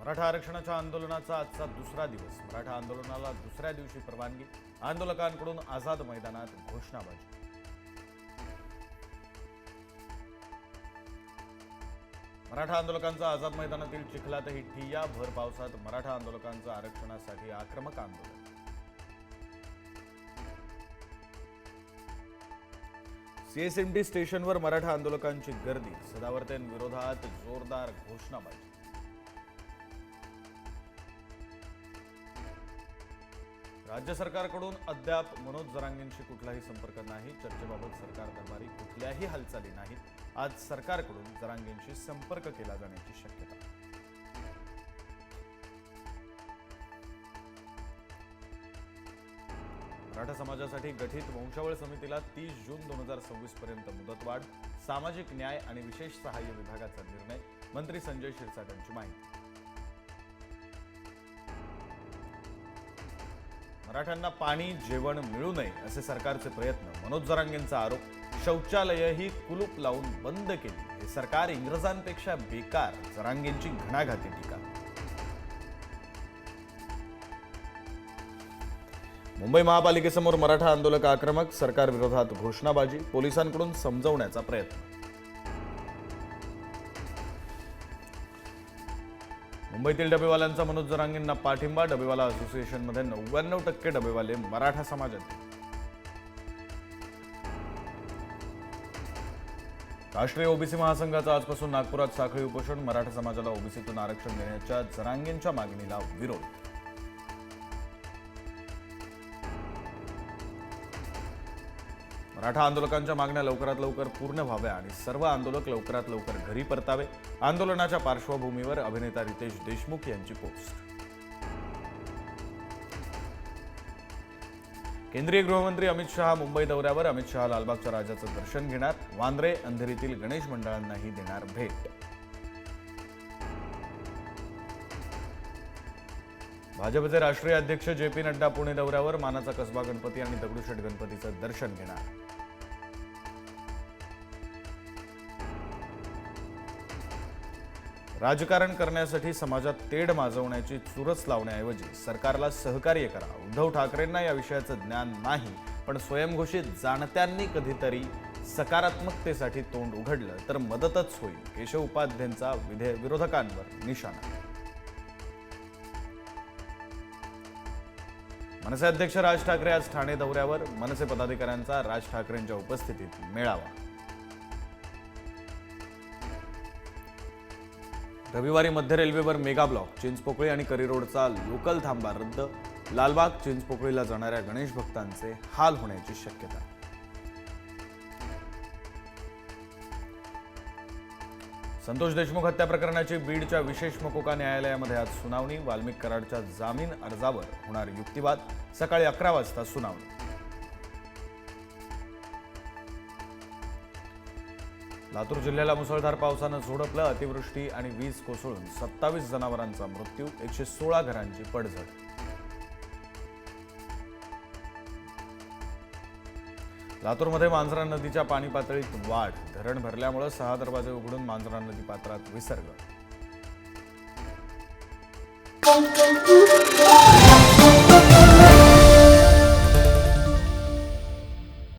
मराठा आरक्षणाच्या आंदोलनाचा आजचा दुसरा दिवस. मराठा आंदोलनाला दुसऱ्या दिवशी परवानगी. आंदोलकांकडून आझाद मैदानात घोषणाबाजी. मराठा आंदोलकांचा आझाद मैदानातील चिखलातही ठिय्या भर पावसात मराठा आंदोलकांचं आरक्षणासाठी आक्रमक आंदोलन. सीएसएमटी स्टेशनवर मराठा आंदोलकांची गर्दी. सदावर्तेंविरोधात जोरदार घोषणाबाजी. राज्य सरकारकडून अद्याप मनोज जरांगेंशी कुठलाही संपर्क नाही चर्चेबाबत सरकार दरबारी कुठल्याही हालचाली नाहीत. आज सरकारकडून जरांगेंशी संपर्क केला जाण्याची शक्यता. मराठा समाजासाठी गठीत वंशावळ समितीला तीस जून दोन हजार सव्वीस पर्यंत मुदतवाढ सामाजिक न्याय आणि विशेष सहाय्य विभागाचा निर्णय मंत्री संजय क्षीरसागरांची माहिती. मराठ्यांना पाणी जेवण मिळू नये असे सरकारचे प्रयत्न. मनोज जरांगेंचा आरोप शौचालयही कुलूप लावून बंद केली. हे सरकार इंग्रजांपेक्षा बेकार जरांगेंची घणाघाती टीका. मुंबई महापालिकेसमोर मराठा आंदोलक आक्रमक सरकारविरोधात घोषणाबाजी पोलिसांकडून समजवण्याचा प्रयत्न. मुंबईतील डबेवाल्यांचा मनोज जरांगेंना पाठिंबा डबेवाला असोसिएशनमध्ये नव्याण्णव टक्के डबेवाले मराठा समाजातील राष्ट्रीय ओबीसी महासंघाचा आजपासून नागपुरात साखळी उपोषण मराठा समाजाला ओबीसीतून आरक्षण देण्याच्या जरांगेंच्या मागणीला विरोध मराठा आंदोलकांच्या मागण्या लवकरात लवकर पूर्ण व्हाव्या आणि सर्व आंदोलक लवकरात लवकर घरी परतावे. आंदोलनाच्या पार्श्वभूमीवर अभिनेता रितेश देशमुख यांची पोस्ट. केंद्रीय गृहमंत्री अमित शहा मुंबई दौऱ्यावर. अमित शहा लालबागच्या राजाचं दर्शन घेणार. वांद्रे अंधेरीतील गणेश मंडळांनाही देणार भेट. भाजपचे राष्ट्रीय अध्यक्ष जे पी नड्डा पुणे दौऱ्यावर. मानाचा कसबा गणपती आणि दगडूशेठ गणपतीचं दर्शन घेणार. राजकारण करण्यासाठी समाजात तेढ माजवण्याची चुरस लावण्याऐवजी सरकारला सहकार्य करा. उद्धव ठाकरेंना या विषयाचं ज्ञान नाही पण स्वयंघोषित जाणत्यांनी कधीतरी सकारात्मकतेसाठी तोंड उघडलं तर मदतच होईल. केशव उपाध्यांचा विधेय विरोधकांवर निशाणा. मनसे अध्यक्ष राज ठाकरे आज ठाणे दौऱ्यावर. मनसे पदाधिकाऱ्यांचा राज ठाकरेंच्या उपस्थितीत मेळावा. रविवारी मध्य रेल्वेवर मेगा ब्लॉक चिंचपोकळी आणि करी रोडचा लोकल थांबा रद्द लालबाग चिंचपोकळीला जाणाऱ्या गणेश भक्तांचे हाल होण्याची शक्यता. संतोष देशमुख हत्या प्रकरणाची बीडच्या विशेष मकोका न्यायालयामध्ये आज सुनावणी वाल्मिक कराडच्या जामीन अर्जावर होणार युक्तिवाद सकाळी अकरा वाजता सुनावणी. लातूर जिल्ह्याला मुसळधार पावसानं झोडपलं अतिवृष्टी आणि वीज कोसळून सत्तावीस जनावरांचा मृत्यू एकशे सोळा घरांची पडझड. लातूरमध्ये मांजरा नदीच्या पाणी पातळीत वाढ धरण भरल्यामुळे सहा दरवाजे उघडून मांजरा नदी पात्रात विसर्ग.